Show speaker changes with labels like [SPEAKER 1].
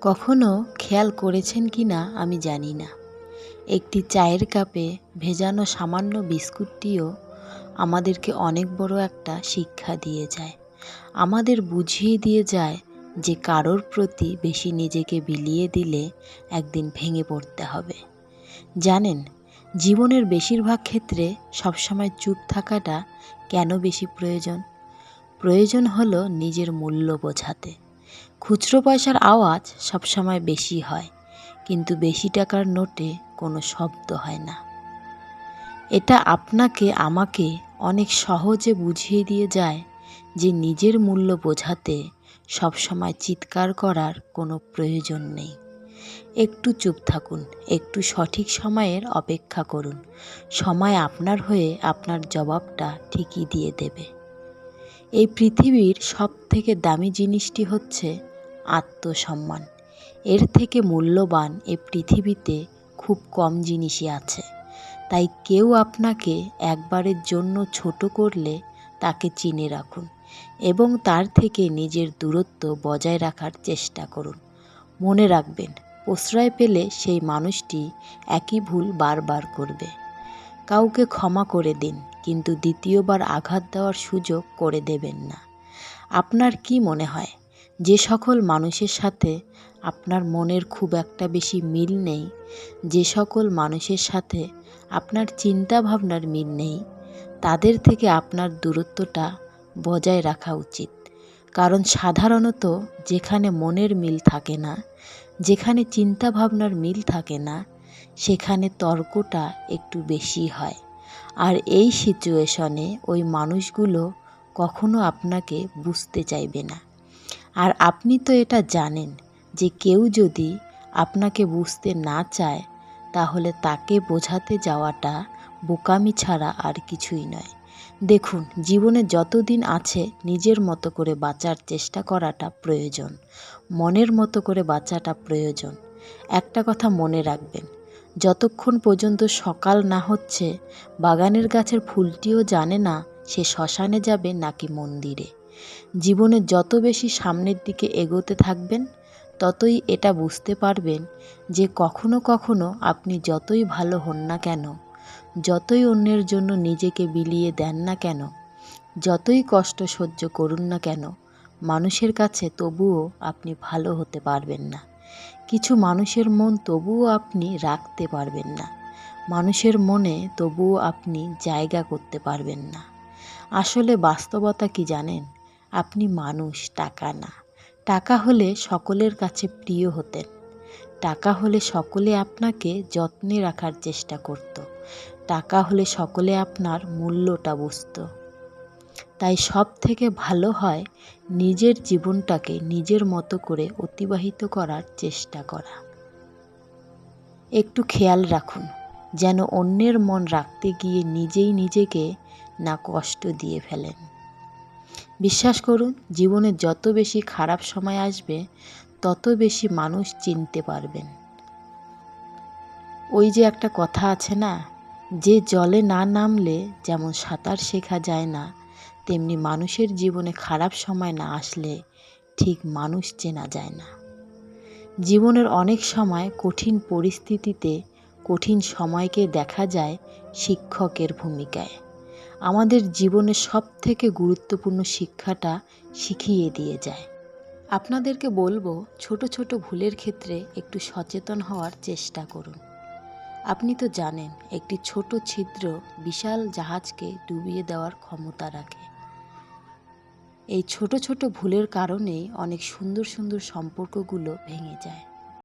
[SPEAKER 1] কখনো খেয়াল করেছেন কি না আমি জানি না। একটি চায়ের কাপে ভেজানো সামান্য বিস্কুটটিও আমাদেরকে অনেক বড় একটা শিক্ষা দিয়ে যায়। আমাদের বুঝিয়ে দিয়ে যায় যে কারোর প্রতি বেশি নিজেকে বিলিয়ে দিলে একদিন ভেঙে পড়তে হবে। জানেন, জীবনের বেশিরভাগ ক্ষেত্রে সবসময় চুপ থাকাটা কেন বেশি প্রয়োজন? প্রয়োজন হলো নিজের মূল্য বোঝাতে। খুচরো পয়সার আওয়াজ সবসময় বেশি হয়, কিন্তু বেশি টাকার নোটে কোনো শব্দ হয় না। এটা আপনাকে, আমাকে অনেক সহজে বুঝিয়ে দিয়ে যায় যে নিজের মূল্য বোঝাতে সবসময় চিৎকার করার কোনো প্রয়োজন নেই। একটু চুপ থাকুন, একটু সঠিক সময়ের অপেক্ষা করুন। সময় আপনার হয়ে আপনার জবাবটা ঠিকই দিয়ে দেবে। এই পৃথিবীর সব থেকে দামি জিনিসটি হচ্ছে আত্মসম্মান। এর থেকে মূল্যবান এ পৃথিবীতে খুব কম জিনিসই আছে। তাই কেউ আপনাকে একবারের জন্য ছোট করলে তাকে চিনে রাখুন এবং তার থেকে নিজের দূরত্ব বজায় রাখার চেষ্টা করুন। মনে রাখবেন, প্রশ্রয় পেলে সেই মানুষটি একই ভুল বারবার করবে। কাউকে ক্ষমা করে দিন কিন্তু দ্বিতীয়বার আঘাত দেওয়ার সুযোগ করে দেবেন না। আপনার কি মনে হয়? যে সকল মানুষের সাথে আপনার মনের খুব একটা বেশি মিল নেই, যে সকল মানুষের সাথে আপনার চিন্তা ভাবনার মিল নেই, তাদের থেকে আপনার দূরত্বটা বজায় রাখা উচিত। কারণ সাধারণত যেখানে মনের মিল থাকে না, যেখানে চিন্তা ভাবনার মিল থাকে না, সেখানে তর্কটা একটু বেশি হয়। আর এই সিচুয়েশনে ওই মানুষগুলো কখনো আপনাকে বুঝতে চাইবে না। আর আপনি তো এটা জানেন যে কেউ যদি আপনাকে বুঝতে না চায়, তাহলে তাকে বোঝাতে যাওয়াটা বোকামি ছাড়া আর কিছুই নয়। দেখুন, জীবনে যতদিন আছে নিজের মতো করে বাঁচার চেষ্টা করাটা প্রয়োজন, মনের মতো করে বাঁচাটা প্রয়োজন। একটা কথা মনে রাখবেন যতক্ষণ পর্যন্ত সকাল না হচ্ছে, বাগানের গাছের ফুলটিও জানে না সে শ্মশানে যাবে নাকি মন্দিরে। জীবনে যত বেশি সামনের দিকে এগোতে থাকবেন, ততই এটা বুঝতে পারবেন যে কখনো কখনো আপনি যতই ভালো হন না কেন, যতই অন্যের জন্য নিজেকে বিলিয়ে দেন না কেন, যতই কষ্ট সহ্য করুন না কেন, মানুষের কাছে তবুও আপনি ভালো হতে পারবেন না। কিছু মানুষের মন তবুও আপনি রাখতে পারবেন না। মানুষের মনে তবুও আপনি জায়গা করতে পারবেন না। আসলে বাস্তবতা কি জানেন? আপনি মানুষ, টাকা না। টাকা হলে সকলের কাছে প্রিয় হতেন। টাকা হলে সকলে আপনাকে যত্নে রাখার চেষ্টা করত। টাকা হলে সকলে আপনার মূল্যটা বুঝত। তাই সব থেকে ভালো হয় নিজের জীবনটাকে নিজের মতো করে অতিবাহিত করার চেষ্টা করা। একটু খেয়াল রাখুন, যেন অন্যের মন রাখতে গিয়ে নিজেই নিজেকে না কষ্ট দিয়ে ফেলেন। বিশ্বাস করুন, জীবনে যত বেশি খারাপ সময় আসবে, তত বেশি মানুষ চিনতে পারবেন। ওই যে একটা কথা আছে না, যে জলে না নামলে যেমন সাঁতার শেখা যায় না তেমনি মানুষের জীবনে খারাপ সময় না আসলে ঠিক মানুষ চেনা যায় না। জীবনের অনেক সময় কঠিন পরিস্থিতিতে কঠিন সময়কে দেখা যায় শিক্ষকের ভূমিকায়। আমাদের জীবনের সব থেকে গুরুত্বপূর্ণ শিক্ষাটা শিখিয়ে দিয়ে যায়। আপনাদেরকে বলব, ছোট ছোট ভুলের ক্ষেত্রে একটু সচেতন হওয়ার চেষ্টা করুন। আপনি তো জানেন, একটি ছোট ছিদ্র বিশাল জাহাজকে ডুবিয়ে দেওয়ার ক্ষমতা রাখে। এই ছোট ছোট ভুলের কারণেই অনেক সুন্দর সুন্দর সম্পর্কগুলো ভেঙে যায়।